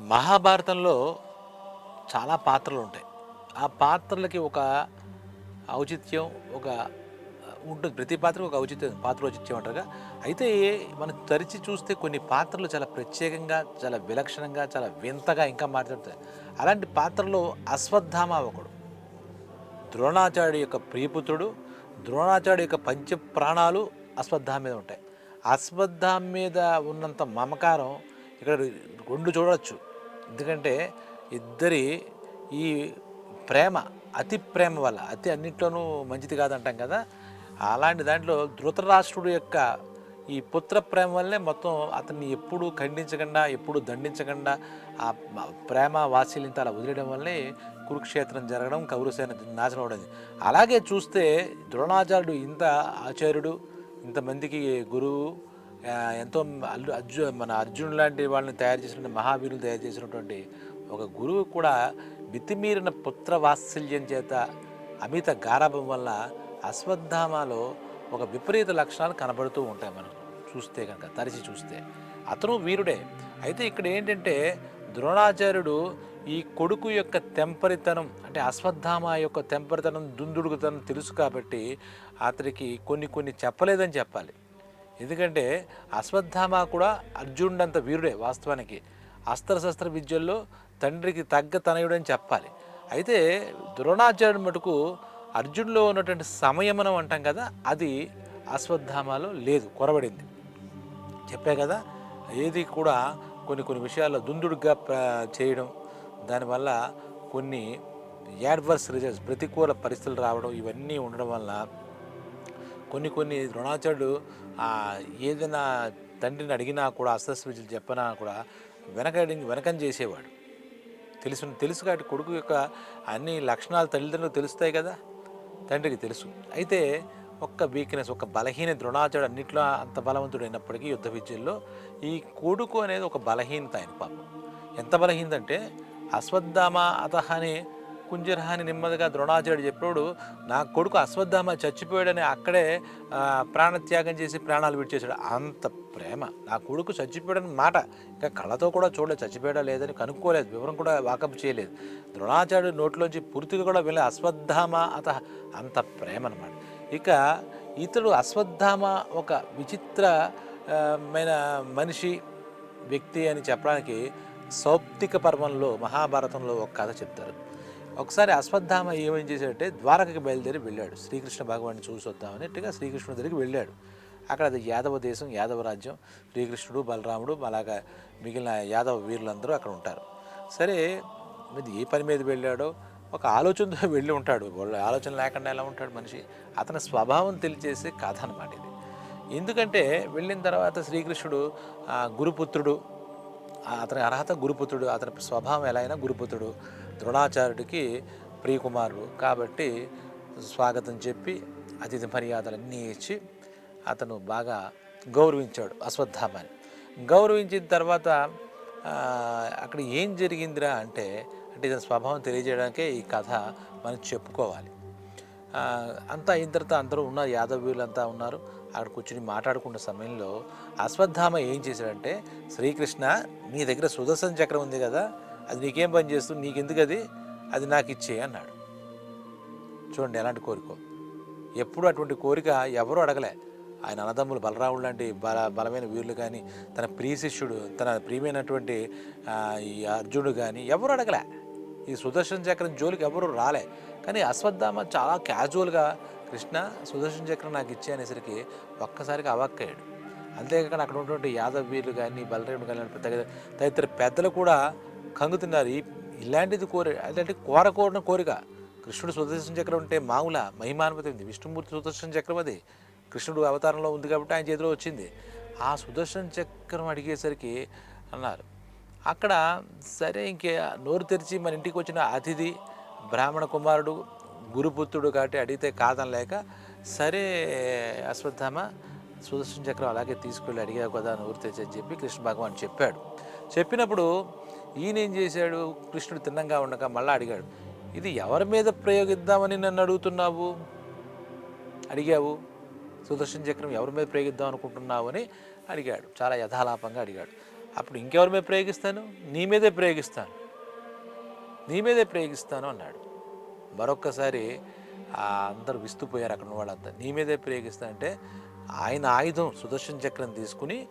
మహాభారతంలో చాలా పాత్రలు ఉంటాయి. ఆ పాత్రలకి ఒక ఔచిత్యం ఒక ఉంటుంది. ప్రతి పాత్రకు ఒక ఔచిత్యం పాత్ర ఔచిత్యం అంటారుగా. అయితే మనం తరిచి చూస్తే కొన్ని పాత్రలు చాలా ప్రత్యేకంగా చాలా విలక్షణంగా చాలా వింతగా ఇంకా మాట్లాడుతాయి. అలాంటి పాత్రలో అశ్వత్థామ ఒకడు ద్రోణాచార్యుడి యొక్క ప్రియపుత్రుడు ద్రోణాచార్యుడు యొక్క పంచ ప్రాణాలు అశ్వత్థామ మీద ఉంటాయి. అశ్వత్థామ మీద ఉన్నంత మమకారం ఇక్కడ రెండు చూడవచ్చు ఎందుకంటే ఇద్దరి ఈ ప్రేమ అతి ప్రేమ వల్ల అతి అన్నింటిలోనూ మంచిది కాదంటాం కదా. అలాంటి దాంట్లో ధృతరాష్ట్రుడు యొక్క ఈ పుత్ర ప్రేమ వల్లే మొత్తం అతన్ని ఎప్పుడు ఖండించకుండా ఎప్పుడు దండించకుండా ఆ ప్రేమ వాత్సల్యంత అలా వదిలేయడం వల్లే కురుక్షేత్రం జరగడం కౌరసేన నాశనం అవడం అలాగే చూస్తే ద్రోణాచార్యుడు ఇంత ఆచార్యుడు ఇంతమందికి గురువు ఎంతో అల్లు అర్జు మన అర్జునుడు లాంటి వాళ్ళని తయారు చేసిన మహావీరులు తయారు చేసినటువంటి ఒక గురువు కూడా మితిమీరిన పుత్ర వాత్సల్యం చేత అమిత గారాభం వల్ల అశ్వత్థామలో ఒక విపరీత లక్షణాలు కనబడుతూ ఉంటాయి మనం చూస్తే కనుక తరిచి చూస్తే. అతను వీరుడే. అయితే ఇక్కడ ఏంటంటే ద్రోణాచార్యుడు ఈ కొడుకు యొక్క తెంపరితనం అంటే అశ్వత్థామ యొక్క తెంపరితనం దుందుడుగుతనం తెలుసు కాబట్టి అతనికి కొన్ని కొన్ని చెప్పలేదని చెప్పాలి. ఎందుకంటే అశ్వత్థామ కూడా అర్జునుడంత వీరుడే వాస్తవానికి. అస్త్రశస్త్ర విద్యల్లో తండ్రికి తగ్గ తనయుడని చెప్పాలి. అయితే ద్రోణాచార్యుడు మటుకు అర్జునులో ఉన్నటువంటి సంయమనం అంటాం కదా అది అశ్వత్థామలో లేదు కొరబడింది. చెప్పా కదా ఏది కూడా కొన్ని కొన్ని విషయాల్లో దుందుడుగా చేయడం దానివల్ల కొన్ని యాడ్వర్స్ రిజల్ట్స్ ప్రతికూల పరిస్థితులు రావడం ఇవన్నీ ఉండడం వల్ల కొన్ని కొన్ని ద్రోణాచార్యుడు ఏదైనా తండ్రిని అడిగినా కూడా అస్త్రస్విజులు చెప్పినా కూడా వెనకడి వెనకం చేసేవాడు. తెలుసు తెలుసు కాబట్టి కొడుకు యొక్క అన్ని లక్షణాలు తల్లిదండ్రులకు తెలుస్తాయి కదా? తండ్రికి తెలుసు. అయితే ఒక్క వీక్నెస్ ఒక బలహీన ద్రోణాచార్యుడు అన్నింటిలో అంత బలవంతుడు అయినప్పటికీ యుద్ధ విద్యల్లో ఈ కొడుకు అనేది ఒక బలహీనత ఆయన పాపం. ఎంత బలహీనత అంటే అశ్వత్థామ అతహ అని కుంజరహాని నెమ్మదిగా ద్రోణాచార్యుడు చెప్పాడు నా కొడుకు అశ్వత్థామ చచ్చిపోయాడని అక్కడే ప్రాణత్యాగం చేసి ప్రాణాలు విడిచేశాడు. అంత ప్రేమ. నా కొడుకు చచ్చిపోయాడని మాట. ఇంకా కళ్ళతో కూడా చూడలేదు చచ్చిపోయాడా లేదని కనుక్కోలేదు వివరం కూడా వాకప్ చేయలేదు. ద్రోణాచార్యుడు నోట్లోంచి పూర్తిగా కూడా వెళ్ళే అశ్వత్థామ అత అంత ప్రేమ అనమాట ఇక ఇతడు అశ్వత్థామ ఒక విచిత్రమైన మనిషి వ్యక్తి అని చెప్పడానికి సౌప్తిక పర్వంలో మహాభారతంలో ఒక కథ చెప్తారు. ఒకసారి అశ్వత్థామ ఏమేం చేశాడంటే ద్వారకకి బయలుదేరి వెళ్ళాడు. శ్రీకృష్ణ భగవాన్ని చూసి వద్దామన్నట్టుగా శ్రీకృష్ణుడి దగ్గరికి వెళ్ళాడు. అక్కడ అది యాదవ దేశం యాదవ రాజ్యం. శ్రీకృష్ణుడు బలరాముడు అలాగా మిగిలిన యాదవ వీరులందరూ అక్కడ ఉంటారు. సరే ఇది ఏ పని మీద వెళ్ళాడో? ఒక ఆలోచనతో వెళ్ళి ఉంటాడు. వాళ్ళ ఆలోచన లేకుండా ఎలా ఉంటాడు మనిషి? అతని స్వభావం తెలియజేసే కథ అనమాట ఇది. ఎందుకంటే వెళ్ళిన తర్వాత శ్రీకృష్ణుడు గురుపుత్రుడు అతని అర్హత గురుపుత్రుడు అతని స్వభావం ఎలా అయినా గురుపుత్రుడు ద్రోణాచార్యుడికి ప్రియకుమారుడు కాబట్టి స్వాగతం చెప్పి అతిథి మర్యాదలన్నీ ఇచ్చి అతను బాగా గౌరవించాడు అశ్వత్థామని. గౌరవించిన తర్వాత అక్కడ ఏం జరిగిందిరా అంటే అంటే ఇతని స్వభావం తెలియజేయడానికే ఈ కథ మనం చెప్పుకోవాలి. అంతా అయిన తర్వాత అందరూ ఉన్నారు యాదవ్యులంతా ఉన్నారు. అక్కడ కూర్చుని మాట్లాడుకున్న సమయంలో అశ్వత్థామ ఏం చేశాడంటే శ్రీకృష్ణ నీ దగ్గర సుదర్శన చక్రం ఉంది కదా అది నీకేం పని చేస్తుంది? నీకెందుకు అది అది నాకు ఇచ్చే అన్నాడు. చూడండి ఎలాంటి కోరిక. ఎప్పుడు అటువంటి కోరిక ఎవరూ అడగలే. ఆయన అన్నదమ్ములు బలరాముడు లాంటి బల బలమైన వీరులు కానీ తన ప్రియ శిష్యుడు తన ప్రియమైనటువంటి ఈ అర్జునుడు కానీ ఎవరు అడగలే. ఈ సుదర్శన చక్రం జోలికి ఎవరు రాలే. కానీ అశ్వత్థామ చాలా క్యాజువల్గా కృష్ణ సుదర్శన చక్రం నాకు ఇచ్చే అనేసరికి ఒక్కసారిగా అవాక్కయ్యాడు. అంతేకాక అక్కడ ఉన్నటువంటి యాదవ్ వీరులు కానీ బలరాముడు కానీ తదితర తదితర పెద్దలు కూడా కంగుతున్నారు. ఈ ఇలాంటిది కోరి అంటే కోరకూడని కోరిక. కృష్ణుడు సుదర్శన చక్రం ఉంటే మామూల మహిమానుమతి ఉంది. విష్ణుమూర్తి సుదర్శన చక్రం అది. కృష్ణుడు అవతారంలో ఉంది కాబట్టి ఆయన చేతిలో వచ్చింది. ఆ సుదర్శన చక్రం అడిగేసరికి అన్నారు అక్కడ సరే ఇంకే నోరు తెరిచి మన ఇంటికి వచ్చిన అతిథి బ్రాహ్మణ కుమారుడు గురుపుత్రుడు కాబట్టి అడిగితే కాదనలేక సరే అశ్వత్థామ సుదర్శన చక్రం అలాగే తీసుకెళ్ళి అడిగావు కదా అని తెరిచి చెప్పి కృష్ణ భగవాన్ చెప్పాడు. చెప్పినప్పుడు ఈయన ఏం చేశాడు? కృష్ణుడు తిన్నంగా ఉండగా మళ్ళీ అడిగాడు ఇది ఎవరి మీద ప్రయోగిద్దామని నన్ను అడుగుతున్నావు? అడిగావు? సుదర్శన చక్రం ఎవరి మీద ప్రయోగిద్దాం అనుకుంటున్నావు? అని అడిగాడు. చాలా యథాలాపంగా అడిగాడు. అప్పుడు ఇంకెవరి మీద ప్రయోగిస్తాను? నీ మీదే ప్రయోగిస్తాను. నీ మీదే ప్రయోగిస్తాను అన్నాడు. మరొక్కసారి అందరు అందరూ విస్తుపోయారు అక్కడ వాళ్ళంతా. నీ మీదే ప్రయోగిస్తానంటే ఆయన ఆయుధం సుదర్శన చక్రం తీసుకుని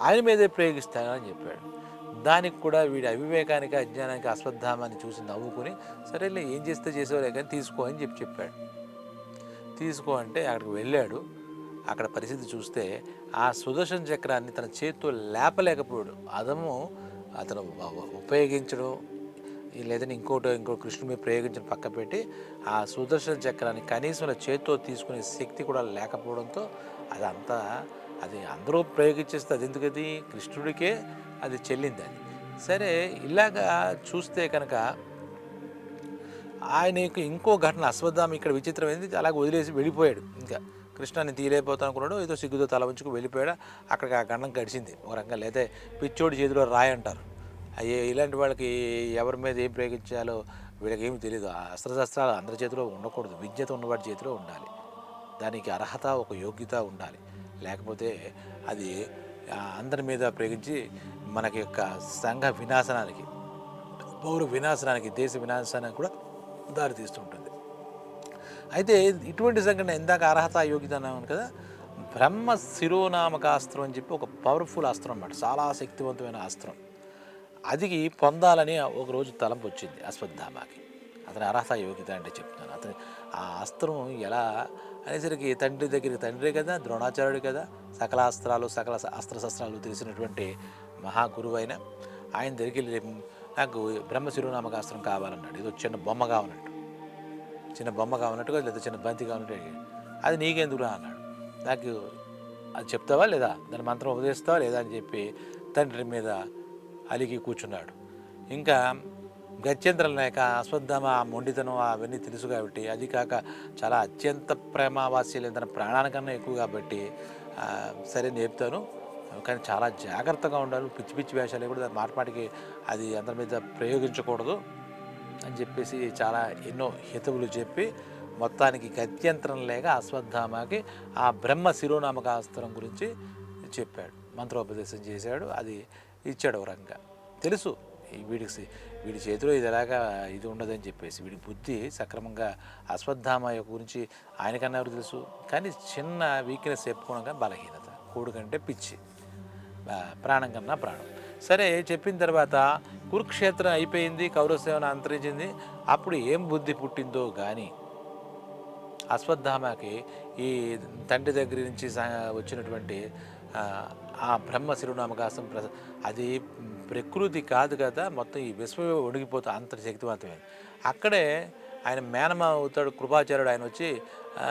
ఆయన మీదే ప్రయోగిస్తానని చెప్పాడు. దానికి కూడా వీడి అవివేకానికి అజ్ఞానానికి అశ్వత్థామాన్ని చూసి నవ్వుకుని సరేలే ఏం చేస్తే చేసేవారే కానీ తీసుకో అని చెప్పి చెప్పాడు. తీసుకో అంటే అక్కడికి వెళ్ళాడు. అక్కడ పరిస్థితి చూస్తే ఆ సుదర్శన చక్రాన్ని తన చేతితో లేపలేకపోయాడు. అదము అతను ఉపయోగించడం లేదని ఇంకోటి ఇంకో కృష్ణుడి మీద ప్రయోగించిన పక్క పెట్టి ఆ సుదర్శన చక్రాన్ని కనీసం చేతితో తీసుకునే శక్తి కూడా లేకపోవడంతో అదంతా అది అందరూ ప్రయోగించేస్తే అది ఎందుకది కృష్ణుడికే అది చెల్లింది అది. సరే ఇలాగా చూస్తే కనుక ఆయనకు ఇంకో ఘటన అశ్వత్థామ ఇక్కడ విచిత్రమైంది అలాగ వదిలేసి వెళ్ళిపోయాడు. ఇంకా కృష్ణాన్ని తీరైపోతాను అనుకున్నాడు ఏదో సిగ్గుతో తల ఉంచుకు వెళ్ళిపోయాడు? అక్కడికి ఆ గండం గడిచింది. ఒక రకంగా లేదా పిచ్చోడి చేతిలో రాయి అంటారు. ఇలాంటి వాళ్ళకి ఎవరి మీద ఏం ప్రయోగించాలో వీళ్ళకి ఏమి తెలియదు అస్త్రశస్త్రాలు అందరి చేతిలో ఉండకూడదు. విద్యత ఉన్నవాడి చేతిలో ఉండాలి. దానికి అర్హత ఒక యోగ్యత ఉండాలి. లేకపోతే అది అందరి మీద ప్రయోగించి మనకి యొక్క సంఘ వినాశనానికి పౌర వినాశనానికి దేశ వినాశనానికి కూడా దారితీస్తుంటుంది అయితే ఇటువంటి సంఘటన ఇందాక అర్హత యోగ్యత అన్నాను కదా బ్రహ్మ శిరోనామక అస్త్రం అని చెప్పి ఒక పవర్ఫుల్ అస్త్రం అన్నమాట. చాలా శక్తివంతమైన అస్త్రం అది పొందాలని ఒకరోజు తలంపు వచ్చింది అశ్వత్థామాకి. అతని అర్హత యోగ్యత అంటే చెప్తున్నాను. అతని ఆ అస్త్రం ఎలా అనేసరికి తండ్రి దగ్గరికి తండ్రి కదా ద్రోణాచార్యుడు కదా సకల అస్త్రాలు సకల అస్త్రశస్త్రాలు తెలిసినటువంటి మహాగురువు అయిన ఆయన దగ్గరికి వెళ్ళి నాకు బ్రహ్మ శిరోనామకాస్త్రం కావాలన్నాడు. ఇది చిన్న బొమ్మ కావాలన్నట్టు. చిన్న బొమ్మ కావాలన్నట్టుగా లేదా చిన్న బంతి కావాలంటే అది నీకెందుకురా? అన్నాడు. నాకు అది చెప్తావా లేదా? దాని మంత్రం ఉపదేస్తావా లేదా? అని చెప్పి తండ్రి మీద అలిగి కూర్చున్నాడు. ఇంకా గత్యంతరం లేక అశ్వత్థామ ఆ మొండితనం అవన్నీ తెలుసు కాబట్టి అది కాక చాలా అత్యంత ప్రేమావాస్యలు తన ప్రాణానికన్నా ఎక్కువ కాబట్టి సరే నేర్పుతాను. కానీ చాలా జాగ్రత్తగా ఉండాలి. పిచ్చి పిచ్చి వేషాలు కూడా దాని అది అందరి మీద ప్రయోగించకూడదు అని చెప్పేసి చాలా ఎన్నో హితవులు చెప్పి మొత్తానికి గత్యంతరం లేక అశ్వత్థామకి ఆ బ్రహ్మ శిరోనామకాస్త్రం గురించి చెప్పాడు. మంత్రోపదేశం చేశాడు. అది ఇచ్చాడు ఒక తెలుసు. వీడికి వీడి చేతిలో ఇది ఎలాగా ఇది ఉండదని చెప్పేసి వీడి బుద్ధి సక్రమంగా అశ్వత్థామ యొక్క గురించి ఆయనకన్నా ఎవరు తెలుసు? కానీ చిన్న వీక్నెస్ చెప్పుకోవడం బలహీనత. కోడు కంటే పిచ్చి. ప్రాణం కన్నా ప్రాణం. సరే చెప్పిన తర్వాత కురుక్షేత్రం అయిపోయింది కౌరవసేవన అంతరించింది. అప్పుడు ఏం బుద్ధి పుట్టిందో కానీ అశ్వత్థామకి ఈ తండ్రి దగ్గర నుంచి వచ్చినటువంటి ఆ, బ్రహ్మ శిరునామకాసం ప్ర అది ప్రకృతి కాదు కదా మొత్తం ఈ విశ్వమే ఒడిగిపోతుంది అంత శక్తివంతమైంది అక్కడే ఆయన మేనమా అవుతాడు కృపాచార్యుడు ఆయన వచ్చి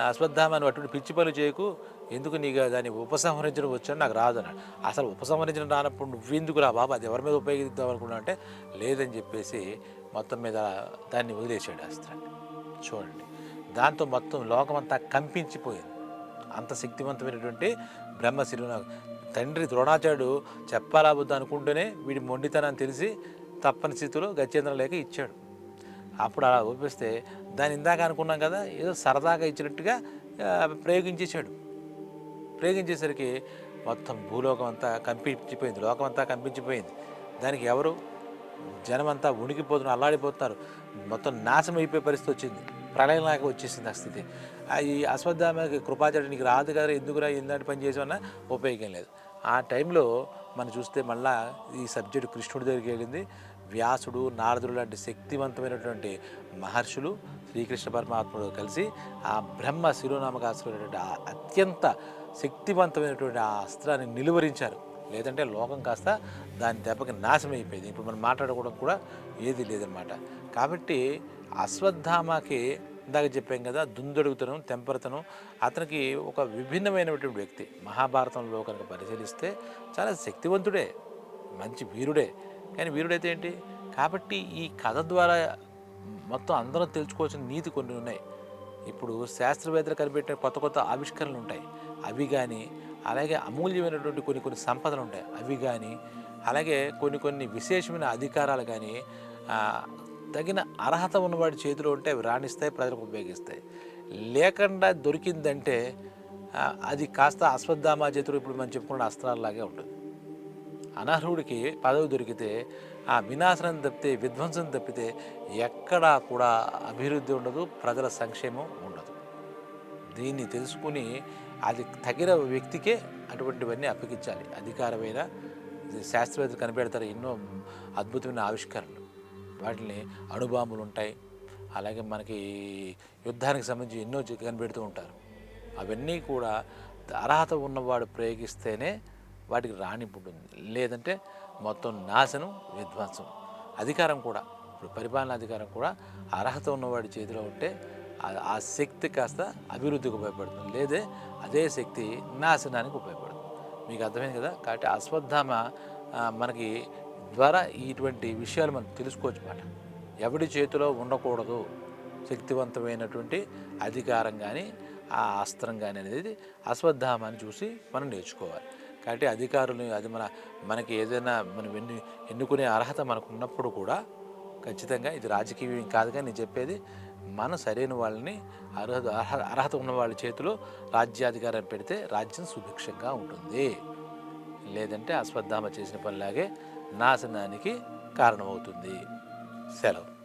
అశ్వత్థామని అటువంటి పిచ్చి పనులు చేయకు ఎందుకు నీకు దాన్ని ఉపసంహరించడం వచ్చాడు నాకు రాదు అన్నాడు. అసలు ఉపసంహరించడం రానప్పుడు నువ్వెందుకు రా బాబు అది ఎవరి మీద ఉపయోగిద్దాం అనుకున్నా అంటే లేదని చెప్పేసి మొత్తం మీద దాన్ని వదిలేసాడు అస్త్రాన్ని చూడండి. దాంతో మొత్తం లోకమంతా కంపించిపోయింది. అంత శక్తివంతమైనటువంటి బ్రహ్మ బ్రహ్మశిరున తండ్రి ద్రోణాచార్యుడు చెప్పాలా వద్దు అనుకుంటేనే వీడి మొండితనాన్ని తెలిసి తప్పని స్థితిలో గత్యేంద్రం లేక ఇచ్చాడు. అప్పుడు అలా ఒప్పిస్తే దాన్ని ఇందాక అనుకున్నాం కదా ఏదో సరదాగా ఇచ్చినట్టుగా ప్రయోగించేశాడు. ప్రయోగించేసరికి మొత్తం భూలోకం అంతా కంపించిపోయింది లోకం అంతా కంపించిపోయింది. దానికి ఎవరు? జనమంతా ఉనికిపోతున్నారు అల్లాడిపోతున్నారు. మొత్తం నాశనం అయిపోయే పరిస్థితి వచ్చింది. ప్రళయంలాగా వచ్చేసింది ఆ స్థితి. ఆ ఈ అశ్వత్థామకి కృపాచార్య నీకు రాదు కదా ఎందుకురా ఎందుకంటే పని చేసామన్నా ఉపయోగం లేదు. ఆ టైంలో మనం చూస్తే మళ్ళా ఈ సబ్జెక్టు కృష్ణుడి దగ్గరికి వెళ్ళింది. వ్యాసుడు నారదుడు లాంటి శక్తివంతమైనటువంటి మహర్షులు శ్రీకృష్ణ పరమాత్ముడు కలిసి ఆ బ్రహ్మ శిరోనామకాశ్వరైనటువంటి అత్యంత శక్తివంతమైనటువంటి ఆ అస్త్రాన్ని నిలువరించారు. లేదంటే లోకం కాస్త దాని దెబ్బకి నాశనం అయిపోయింది ఇప్పుడు మనం మాట్లాడుకోవడం కూడా ఏది లేదనమాట. కాబట్టి అశ్వత్థామకి ఇందాక చెప్పాం కదా దుందడుగుతనం తెంపరతనం. అతనికి ఒక విభిన్నమైనటువంటి వ్యక్తి. మహాభారతంలో కనుక పరిశీలిస్తే చాలా శక్తివంతుడే మంచి వీరుడే. కానీ వీరుడైతే ఏంటి? కాబట్టి ఈ కథ ద్వారా మొత్తం అందరం తెలుసుకోవాల్సిన నీతి కొన్ని ఉన్నాయి. ఇప్పుడు శాస్త్రవేత్తలు కనిపెట్టిన కొత్త కొత్త ఆవిష్కరణలు ఉంటాయి. అవి కానీ అలాగే అమూల్యమైనటువంటి కొన్ని కొన్ని సంపదలు ఉంటాయి. అవి కానీ అలాగే కొన్ని కొన్ని విశేషమైన అధికారాలు కానీ తగిన అర్హత ఉన్నవాడి చేతిలో ఉంటే అవి రాణిస్తాయి ప్రజలకు ఉపయోగిస్తాయి. లేకుండా దొరికిందంటే అది కాస్త అశ్వత్థామ చేతులు ఇప్పుడు మనం చెప్పుకున్న అస్త్రాలలాగే ఉంటుంది. అనర్హుడికి పదవి దొరికితే ఆ వినాశనం తప్పితే విధ్వంసం తప్పితే ఎక్కడా కూడా అభివృద్ధి ఉండదు ప్రజల సంక్షేమం ఉండదు. దీన్ని తెలుసుకుని అది తగిన వ్యక్తికే అటువంటివన్నీ అప్పగించాలి. అధికారమైన శాస్త్రవేత్తలు కనిపెడతారు ఎన్నో అద్భుతమైన ఆవిష్కరణలు. వాటిని అణుబాంబులు ఉంటాయి. అలాగే మనకి యుద్ధానికి సంబంధించి ఎన్నో కనిపెడుతూ ఉంటారు. అవన్నీ కూడా అర్హత ఉన్నవాడు ప్రయోగిస్తేనే వాటికి రాణింపు ఉంటుంది. లేదంటే మొత్తం నాశనం విధ్వంసం. అధికారం కూడా ఇప్పుడు పరిపాలన అధికారం కూడా అర్హత ఉన్నవాడి చేతిలో ఉంటే ఆ- శక్తి కాస్త అభివృద్ధికి ఉపయోగపడుతుంది. లేదే అదే శక్తి నాశనానికి ఉపయోగపడుతుంది. మీకు అర్థమైంది కదా? కాబట్టి అశ్వత్థామ మనకి ద్వారా ఇటువంటి విషయాలు మనం తెలుసుకోవచ్చు మాట. ఎవడి చేతిలో ఉండకూడదు. శక్తివంతమైనటువంటి అధికారం కానీ ఆ అస్త్రం కానీ అనేది అశ్వత్థామాన్ని చూసి మనం నేర్చుకోవాలి. కాబట్టి అధికారులు అది మన మనకి ఏదైనా మనం ఎన్ని ఎన్నుకునే అర్హత మనకు ఉన్నప్పుడు కూడా ఖచ్చితంగా ఇది రాజకీయం కాదు కానీ నేను చెప్పేది మన సరైన వాళ్ళని అర్హత అర్హత ఉన్న వాళ్ళ చేతిలో రాజ్యాధికారం పెడితే రాజ్యం సుభిక్షంగా ఉంటుంది. లేదంటే అశ్వత్థామ చేసిన పనిలాగే నాశనానికి కారణమవుతుంది. సెలవు.